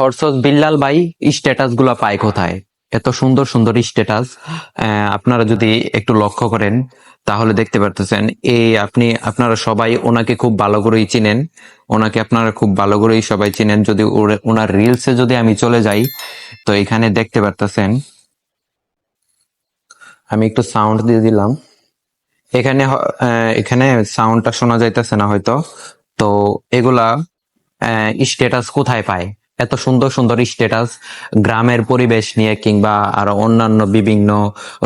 থরসস বিল্লাল ভাই স্ট্যাটাসগুলা পায় কোথায়? এত সুন্দর সুন্দর স্ট্যাটাস আপনারা যদি একটু লক্ষ্য করেন, তাহলে দেখতে পারতেছেন, এই আপনি, আপনারা সবাই ওনাকে খুব ভালো করেই চিনেন। ওনাকে আপনারা খুব ভালো করেই সবাই চিনেন। যদি ওনার রিলসে যদি আমি চলে যাই, তো এখানে দেখতে পারতেছেন, আমি একটু সাউন্ড দিয়ে দিলাম। এখানে এখানে সাউন্ডটা শোনা যাইতেছে না হয়তো। তো এগুলা স্ট্যাটাস কোথায় পায়? এত সুন্দর সুন্দর স্ট্যাটাস গ্রামের পরিবেশ নিয়ে কিংবা আরও অন্যান্য বিভিন্ন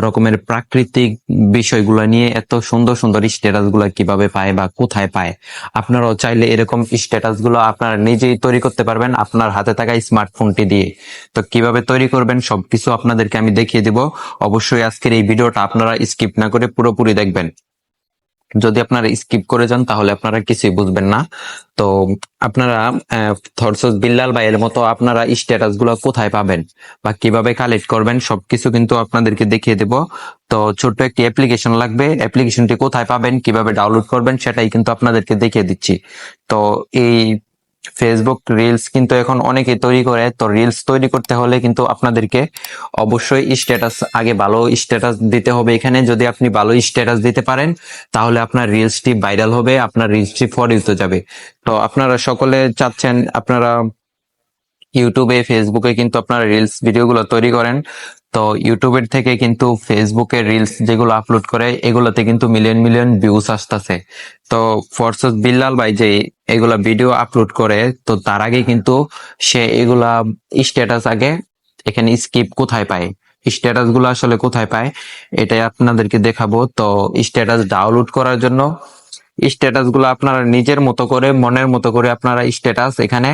রকমের প্রাকৃতিক বিষয়গুলো নিয়ে এত সুন্দর সুন্দর স্ট্যাটাসগুলো কীভাবে পায় বা কোথায় পায়? আপনারাও চাইলে এরকম স্ট্যাটাসগুলো আপনারা নিজেই তৈরি করতে পারবেন আপনার হাতে থাকা স্মার্টফোনটি দিয়ে। তো কীভাবে তৈরি করবেন সবকিছু আপনাদেরকে আমি দেখিয়ে দিব। অবশ্যই আজকের এই ভিডিওটা আপনারা স্কিপ না করে পুরোপুরি দেখবেন। যদি আপনারা স্কিপ করে যান, তাহলে আপনারা কিছুই বুঝবেন না। তো আপনারা থরসস বিল্লাল বা এর মতো আপনারা স্ট্যাটাসগুলো কোথায় পাবেন বা কীভাবে কালেক্ট করবেন, সবকিছু কিন্তু আপনাদেরকে দেখিয়ে দেব। তো ছোট্ট একটি অ্যাপ্লিকেশন লাগবে। অ্যাপ্লিকেশনটি কোথায় পাবেন, কীভাবে ডাউনলোড করবেন, সেটাই কিন্তু আপনাদেরকে দেখিয়ে দিচ্ছি। তো এই ফেসবুক রিলস কিন্তু এখন অনেকে তৈরি করে। তো রিলস তৈরি করতে হলে কিন্তু আপনাদেরকে অবশ্যই স্ট্যাটাস আগে ভালো স্ট্যাটাস দিতে হবে এখানে। যদি আপনি ভালো স্ট্যাটাস দিতে পারেন, তাহলে আপনার রিলসটি ভাইরাল হবে, আপনার রিলসটি ফর যাবে। তো আপনারা সকলে চাচ্ছেন, আপনারা ইউটিউবে ফেসবুকে কিন্তু আপনারা রিলস ভিডিওগুলো তৈরি করেন। তো ইউটিউবের থেকে কিন্তু ফেসবুকে রিলস যেগুলো আপলোড করে, এগুলোতে কিন্তু মিলিয়ন মিলিয়ন ভিউজ আসতেছে। তো ফরসস বিল্লাল ভাই যে এগুলা ভিডিও আপলোড করে, তো তার আগে কিন্তু সে এগুলা স্ট্যাটাস আগে এখানে স্কিপ কোথায় পায়? স্ট্যাটাসগুলো আসলে কোথায় পায়? এটাই আপনাদেরকে দেখাবো। তো স্ট্যাটাস ডাউনলোড করার জন্য স্ট্যাটাসগুলো আপনারা নিজের মতো করে, মনের মতো করে আপনারা স্ট্যাটাস এখানে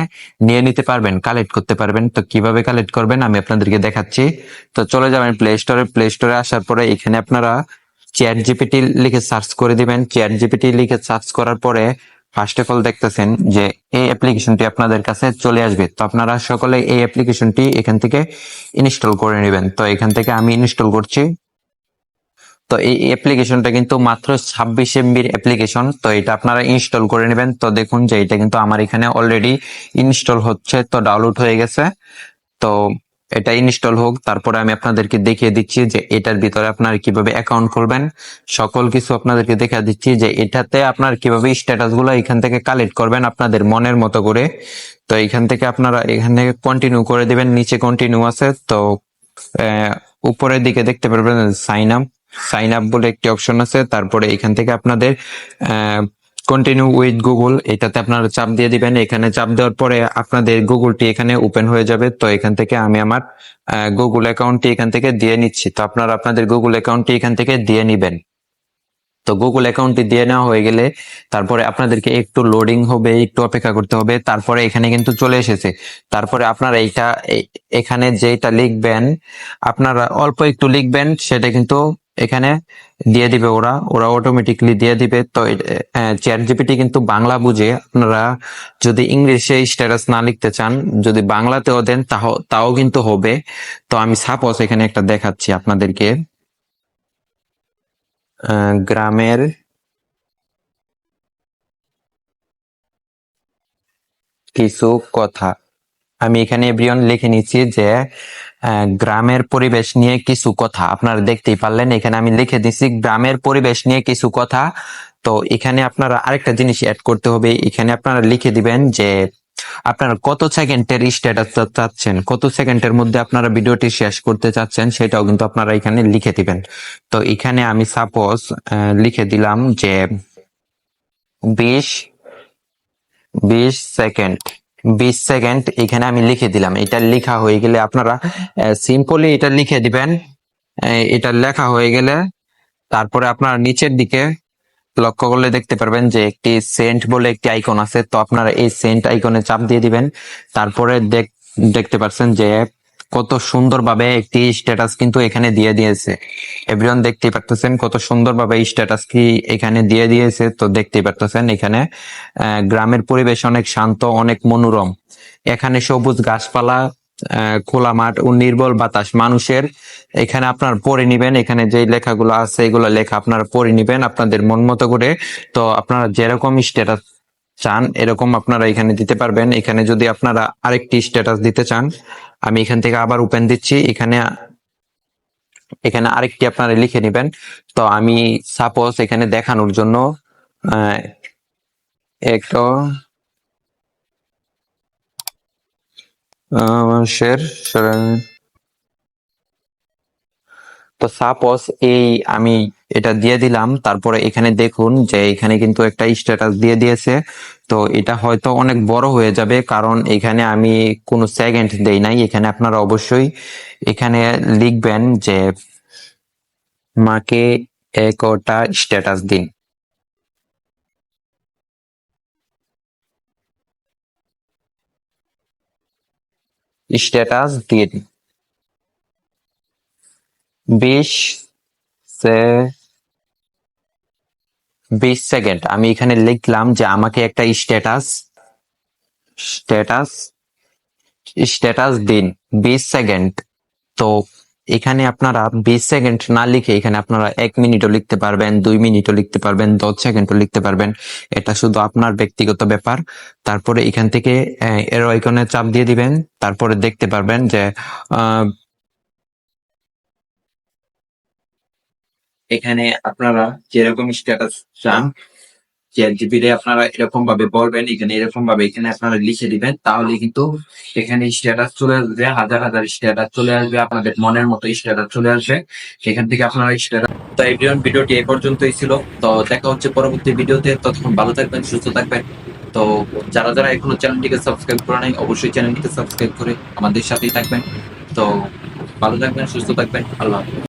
নিয়ে নিতে পারবেন কালেক্ট করতে পারবেন। তো কীভাবে কালেক্ট করবেন আমি আপনাদেরকে দেখাচ্ছি। তো চলে যাবেন প্লে স্টোরে প্লে স্টোরে আসার পরে এখানে আপনারা চ্যাট জিপিটি লিখে সার্চ করে দিবেন। চ্যাট জিপিটি লিখে সার্চ করার পরে ফার্স্ট অফ অল দেখতেছেন যে এই অ্যাপ্লিকেশনটি আপনাদের কাছে চলে আসবে। তো আপনারা সকলে এই অ্যাপ্লিকেশনটি এখান থেকে ইনস্টল করে নেবেন। তো এখান থেকে আমি ইনস্টল করছি। তো এই অ্যাপ্লিকেশনটা কিন্তু মাত্র ছাব্বিশ এমবির অ্যাপ্লিকেশন তো এটা আপনারা ইনস্টল করে নেবেন। তো দেখুন যে এটা কিন্তু আমার এখানে অলরেডি ইনস্টল হচ্ছে, তো ডাউনলোড হয়ে গেছে। তো এটা ইনস্টল হোক, তারপরে আমি আপনাদেরকে দেখিয়ে দিচ্ছি যে এটার ভিতরে আপনার কীভাবে অ্যাকাউন্ট করবেন সকল কিছু আপনাদেরকে দেখিয়ে দিচ্ছি যে এটাতে আপনার কীভাবে স্ট্যাটাসগুলো এখান থেকে কালেক্ট করবেন আপনাদের মনের মতো করে। তো এখান থেকে আপনারা এখান থেকে কন্টিনিউ করে দিবেন, নিচে কন্টিনিউ আছে। তো উপরের দিকে দেখতে পারবেন সাইন আপ সাইন আপ বলে একটি অপশন আছে। তারপরে এখান থেকে আপনাদের কন্টিনিউ উইথ গুগল এটাতে আপনারা চাপ দিয়ে দিবেন। এখানে চাপ দেওয়ার পরে আপনাদের গুগলটি এখানে ওপেন হয়ে যাবে। তো এখান থেকে আমি আমার গুগল অ্যাকাউন্টটি এখান থেকে দিয়ে নিচ্ছি। তো আপনারা আপনাদের গুগল অ্যাকাউন্টটি এখান থেকে দিয়ে নিবেন। তো গুগল অ্যাকাউন্টটি দিয়ে নেওয়া হয়ে গেলে তারপরে আপনাদেরকে একটু লোডিং হবে, একটু অপেক্ষা করতে হবে। তারপরে এখানে কিন্তু চলে এসেছে। তারপরে আপনারা এইটা এখানে যেটা লিখবেন, আপনারা অল্প একটু লিখবেন, সেটা কিন্তু এখানে দিয়ে দিবে ওরা ওরা অটোমেটিকলি দিয়ে দিবে। তো চ্যাট জিপিটি কিন্তু বাংলা বুঝে। আপনারা যদি ইংলিশে স্ট্যাটাস না লিখতে চান, যদি বাংলাতেও দেন তাও কিন্তু হবে। তো আমি সাপোজ এখানে একটা দেখাচ্ছি আপনাদেরকে। গ্রামের কিছু কথা। আমি এখানে, এভরিওয়ান, লিখে নিচ্ছি যে গ্রামের পরিবেশ নিয়ে কিছু কথা। আপনারা দেখতেই পারলেন, এখানে আমি লিখে দিচ্ছি গ্রামের পরিবেশ নিয়ে কিছু কথা। তো এখানে আপনারা আরেকটা জিনিস অ্যাড করতে হবে। এখানে আপনারা লিখে দিবেন যে, আপনারা কত সেকেন্ডের স্ট্যাটাস চাচ্ছেন, কত সেকেন্ডের মধ্যে আপনারা ভিডিওটি শেষ করতে চাচ্ছেন, সেটাও কিন্তু আপনারা এখানে লিখে দিবেন। তো এখানে আমি সাপোজ লিখে দিলাম যে, বিশ বিশ সেকেন্ড বিশ সেকেন্ড, এখানে আমি লিখে দিলাম। এটা লেখা হয়ে গেলে আপনারা সিম্পলি এটা লিখে দিবেন। এটা লেখা হয়ে গেলে তারপরে আপনারা নিচের দিকে লক্ষ্য করলে দেখতে পারবেন যে একটি সেন্ট বলে একটি আইকন আছে। তো আপনারা এই সেন্ট আইকনে চাপ দিয়ে দিবেন। তারপরে দেখ- দেখতে পাচ্ছেন যে কত সুন্দরভাবে একটি স্ট্যাটাস কিন্তু এখানে দিয়ে দিয়েছে। এভরিওয়ান দেখতেই পারতেছেন কত সুন্দরভাবে স্ট্যাটাস কি এখানে দিয়ে দিয়েছে। তো দেখতেই পারতেছেন এখানে গ্রামের পরিবেশ অনেক শান্ত, অনেক মনোরম। এখানে সবুজ গাছপালা খোলা মাঠ ও নির্মল বাতাস। মানুষের এখানে আপনার পড়ে নিবেন। এখানে যে লেখাগুলো আছে, এগুলো লেখা আপনারা পড়ে নিবেন আপনাদের মন মতো করে। তো আপনারা যেরকম স্ট্যাটাস চান, এরকম আপনারা এখানে দিতে পারবেন। এখানে যদি আপনারা আরেকটি স্ট্যাটাস দিতে চান, আমি এখান থেকে আবার ওপেন দিচ্ছি। এখানে এখানে আরেকটি আপনারা লিখে নেবেন। তো আমি সাপোজ এখানে দেখানোর জন্য একটু শের তো সাপোজ এই আমি এটা দিয়ে দিলাম, তারপরে এখানে দেখুন যে এখানে কিন্তু একটা স্ট্যাটাস দিয়ে দিয়েছে। তো এটা হয়তো অনেক বড় হয়ে যাবে, কারণ এখানে আমি কোনো সেকেন্ড দেই নাই। এখানে আপনারা অবশ্যই এখানে লিখবেন যে মাকে একটা স্ট্যাটাস দিন। স্ট্যাটাস দিয়ে দিন। বিশ সে বিশ সেকেন্ড। আমি এখানে লিখলাম যে আমাকে একটা স্ট্যাটাস স্ট্যাটাস স্ট্যাটাস দিন। বিশ সেকেন্ড। তো এখানে আপনারা বিশ সেকেন্ড না লিখে এখানে আপনারা এক মিনিটও লিখতে পারবেন, দুই মিনিটও লিখতে পারবেন, দশ সেকেন্ডও লিখতে পারবেন। এটা শুধু আপনার ব্যক্তিগত ব্যাপার। তারপরে এখান থেকে এর আইকনে চাপ দিয়ে দিবেন। তারপরে দেখতে পারবেন যে এখানে আপনারা যেরকম স্ট্যাটাস চান চ্যাট জিপিতে আপনারা এরকম ভাবে বলবেন এখানে এরকম ভাবে এখানে আপনারা লিখে দিবেন, তাহলে কিন্তু এখানে স্ট্যাটাস চলে আসবে, হাজার হাজার স্ট্যাটাস চলে আসবে, আপনাদের মনের মতো স্ট্যাটাস চলে আসবে। সেখান থেকে আপনারা স্ট্যাটাস তো এভরিওয়ান ভিডিওটি এই পর্যন্তই ছিল। তো দেখা হচ্ছে পরবর্তী ভিডিওতে। ততক্ষণ ভালো থাকবেন, সুস্থ থাকবেন। তো যারা যারা এখনও চ্যানেলটিকে সাবস্ক্রাইব করে নাই, অবশ্যই চ্যানেলটিকে সাবস্ক্রাইব করে আমাদের সাথেই থাকবেন। তো ভালো থাকবেন, সুস্থ থাকবেন। আল্লাহ।